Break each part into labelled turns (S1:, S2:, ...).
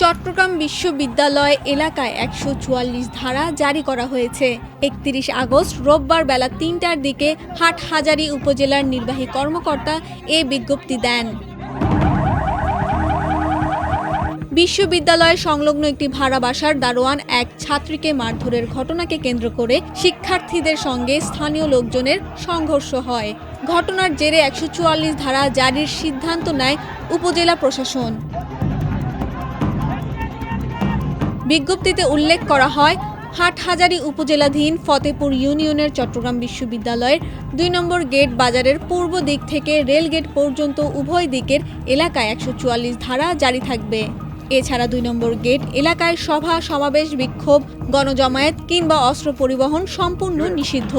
S1: চট্টগ্রাম বিশ্ববিদ্যালয় এলাকায় একশো চুয়াল্লিশ ধারা জারি করা হয়েছে। একত্রিশ আগস্ট রোববার বেলা তিনটার দিকে হাটহাজারী উপজেলার নির্বাহী কর্মকর্তা এ বিজ্ঞপ্তি দেন। বিশ্ববিদ্যালয়ে সংলগ্ন একটি ভাড়া বাসার দারোয়ান এক ছাত্রীকে মারধরের ঘটনাকে কেন্দ্র করে শিক্ষার্থীদের সঙ্গে স্থানীয় লোকজনের সংঘর্ষ হয়। ঘটনার জেরে একশো চুয়াল্লিশ ধারা জারির সিদ্ধান্ত নেয় উপজেলা প্রশাসন। বিজ্ঞপ্তিতে উল্লেখ করা হয়, হাটহাজারী উপজেলাধীন ফতেপুর ইউনিয়নের চট্টগ্রাম বিশ্ববিদ্যালয়ের দুই নম্বর গেট বাজারের পূর্ব দিক থেকে রেল গেট পর্যন্ত উভয় দিকের এলাকায় একশো চুয়াল্লিশ ধারা জারি থাকবে। এছাড়া দুই নম্বর গেট এলাকায় সভা, সমাবেশ, বিক্ষোভ, গণজমায়েত কিংবা অস্ত্র পরিবহন সম্পূর্ণ নিষিদ্ধ।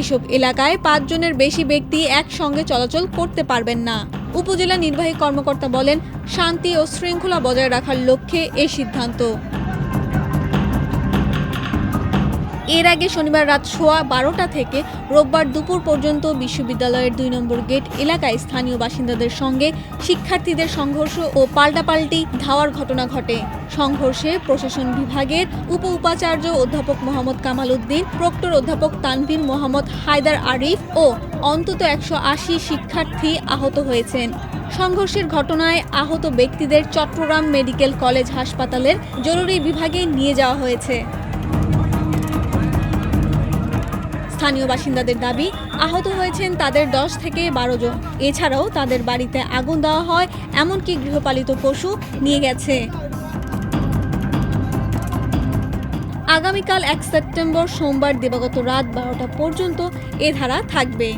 S1: এসব এলাকায় পাঁচজনের বেশি ব্যক্তি একসঙ্গে চলাচল করতে পারবেন না। উপজেলা নির্বাহী কর্মকর্তা বলেন, শান্তি ও শৃঙ্খলা বজায় রাখার লক্ষ্যে এই সিদ্ধান্ত। এর আগে শনিবার রাত সোয়া বারোটা থেকে রোববার দুপুর পর্যন্ত বিশ্ববিদ্যালয়ের দুই নম্বর গেট এলাকায় স্থানীয় বাসিন্দাদের সঙ্গে শিক্ষার্থীদের সংঘর্ষ ও পাল্টাপাল্টি ধাওয়ার ঘটনা ঘটে। সংঘর্ষে প্রশাসন বিভাগের উপ উপাচার্য অধ্যাপক মোহাম্মদ কামাল উদ্দিন, প্রক্টর অধ্যাপক তানভীর মোহাম্মদ হায়দার আরিফ ও অন্তত একশো আশি শিক্ষার্থী আহত হয়েছেন। সংঘর্ষের ঘটনায় আহত ব্যক্তিদের চট্টগ্রাম মেডিকেল কলেজ হাসপাতালের জরুরি বিভাগে নিয়ে যাওয়া হয়েছে। স্থানীয় বাসিন্দাদের দাবি, আহত হয়েছেন তাদের দশ থেকে বারো জন। এছাড়াও তাদের বাড়িতে আগুন দেওয়া হয়, এমনকি গৃহপালিত পশু নিয়ে গেছে। আগামীকাল এক সেপ্টেম্বর সোমবার দিবাগত রাত বারোটা পর্যন্ত এ ধারা থাকবে।